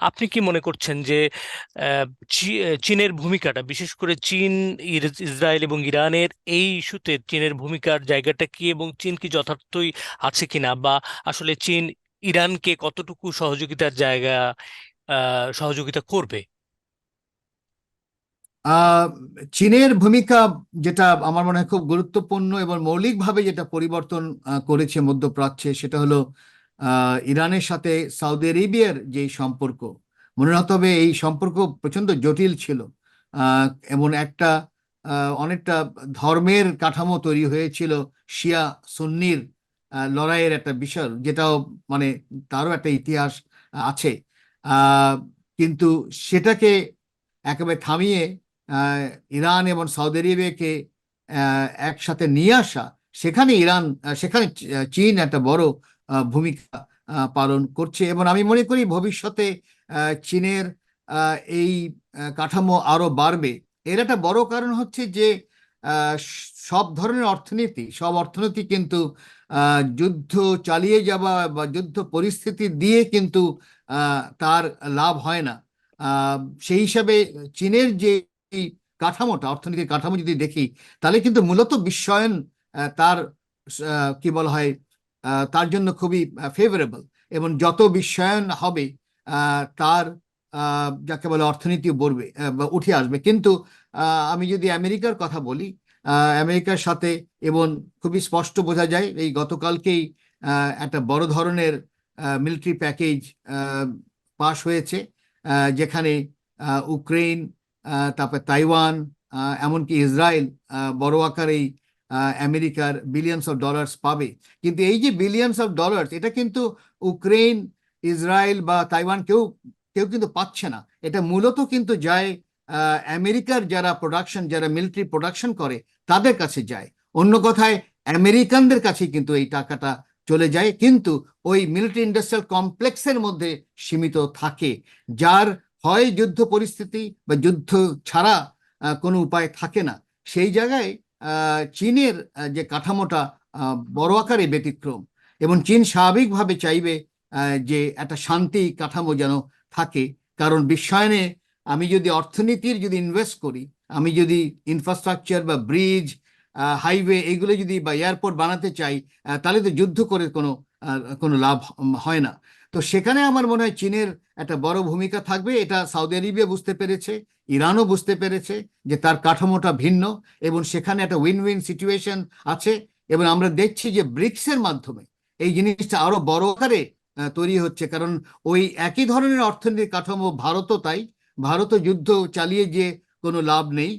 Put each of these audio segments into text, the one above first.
আপনি কি মনে করছেন যে চীনের ভূমিকাটা, বিশেষ করে চীন ইসরায়েল এবং ইরানের এই ইস্যুতে চীনের ভূমিকার জায়গাটা কি এবং চীন কি যথার্থই আছে কিনা বা আসলে চীন ইরানকে কতটুকু সহযোগিতার জায়গা সহযোগিতা করবে? চীনের ভূমিকা যেটা আমার মনে হয় খুব গুরুত্বপূর্ণ এবং মৌলিকভাবে যেটা পরিবর্তন করেছে মধ্যপ্রাচ্যে সেটা হলো ইরানের সাথে সৌদি আরেবিয়ার যে সম্পর্ক, মনে রাখতে হবে এই সম্পর্ক প্রচণ্ড জটিল ছিল। এমন একটা অনেকটা ধর্মের কাঠামো তৈরি হয়েছিল শিয়া সুন্নির লড়াইয়ের একটা বিষয়, যেটাও মানে তারও একটা ইতিহাস আছে। কিন্তু সেটাকে একেবারে থামিয়ে ইরান এবং সৌদি আরবিয়াকে একসাথে নিয়ে আসা, সেখানে ইরান সেখানে চীন একটা বড় ভূমিকা পালন করছে। এবং আমি মনে করি ভবিষ্যতে চীনের এই কাঠামো আরও বাড়বে। এর একটা বড় কারণ হচ্ছে যে সব ধরনের অর্থনীতি, সব অর্থনীতি কিন্তু যুদ্ধ চালিয়ে যাওয়া বা যুদ্ধ পরিস্থিতি দিয়ে কিন্তু তার লাভ হয় না। সেই হিসাবে চীনের যে কাঠামোটা, অর্থনীতির কাঠামো যদি দেখি, তাহলে কিন্তু মূলত বিশ্বায়ন তার কি বলা হয় তার জন্য খুবই ফেভারেবল এবং যত বিশ্বায়ন হবে তার যাকে বলে অর্থনীতি বলবে উঠে আসবে। কিন্তু আমি যদি আমেরিকার কথা বলি আমেরিকার সাথে এবং খুবই স্পষ্ট বোঝা যায়, এই গতকালকেই একটা বড় ধরনের মিলিটারি প্যাকেজ পাশ হয়েছে যেখানে ইউক্রেন তারপর তাইওয়ান এমনকি ইসরায়েল বড় আকারেই আমেরিকার বিলিয়নস অফ ডলার্স পাবে। কিন্তু এই যে বিলিয়নস অফ ডলার্স এটা কিন্তু ইউক্রেন ইসরায়েল বা তাইওয়ান কেউ কেউ কিন্তু পাচ্ছে না। এটা মূলত কিন্তু যায় আমেরিকার যারা প্রোডাকশন যারা মিলিটারি প্রোডাকশন করে, তাদের কাছে যায়। অন্য কথায়, আমেরিকানদের কাছে কিন্তু এই টাকাটা চলে যায়। কিন্তু ওই মিলিটারি ইন্ডাস্ট্রিয়াল কমপ্লেক্সের মধ্যে সীমিত থাকে। যার হয় যুদ্ধ পরিস্থিতি বা যুদ্ধ ছাড়া কোনো উপায় থাকে না। সেই জায়গায় চীনের যে কাঠামোটা বড় আকারে ব্যতিক্রম এবং চীন স্বাভাবিকভাবে চাইবে যে একটা শান্তি কাঠামো যেন থাকে। কারণ বিশ্বায়নে আমি যদি অর্থনীতির যদি ইনভেস্ট করি, আমি যদি ইনফ্রাস্ট্রাকচার বা ব্রিজ হাইওয়ে এগুলো যদি বা এয়ারপোর্ট বানাতে চাই তাহলে তো যুদ্ধ করে কোনো কোনো লাভ হয় না। তো সেখানে আমার মনে হয় চীনের একটা বড় ভূমিকা থাকবে। এটা সাউদি আরবিয়া বুঝতে পেরেছে ইরানও বুঝতে পেরেছে যে তার কাঠামোটা ভিন্ন এবং সেখানে একটা উইন উইন সিচুয়েশন আছে এবং আমরা দেখছি যে ব্রিক্সের মাধ্যমে এই জিনিসটা আরও বড় আকারে তৈরি হচ্ছে। কারণ ওই একই ধরনের অর্থনৈতিক কাঠামো, ভারতও তাই। ভারতও যুদ্ধ চালিয়ে যে কোনো লাভ নেই।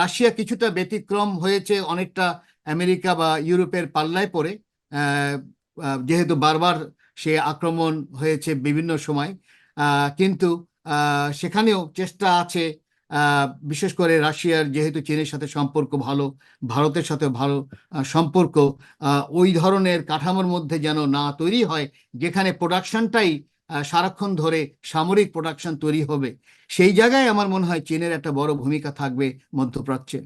রাশিয়া কিছুটা ব্যতিক্রম হয়েছে, অনেকটা আমেরিকা বা ইউরোপের পাল্লায় পড়ে। যেহেতু বারবার সে আক্রমণ হয়েছে বিভিন্ন সময়। কিন্তু সেখানেও চেষ্টা আছে বিশেষ করে রাশিয়ার যেহেতু চীনের সাথে সম্পর্ক ভালো, ভারতের সাথে ভালো সম্পর্ক ওই ধরনের কাঠামোর মধ্যে যেন না তৈরি হয়, যেখানে প্রোডাকশনটাই সারাক্ষণ ধরে সামরিক প্রোডাকশন তৈরি হবে, সেই জায়গায় আমার মনে হয় চীনের একটা বড় ভূমিকা থাকবে মধ্যপ্রাচ্যে।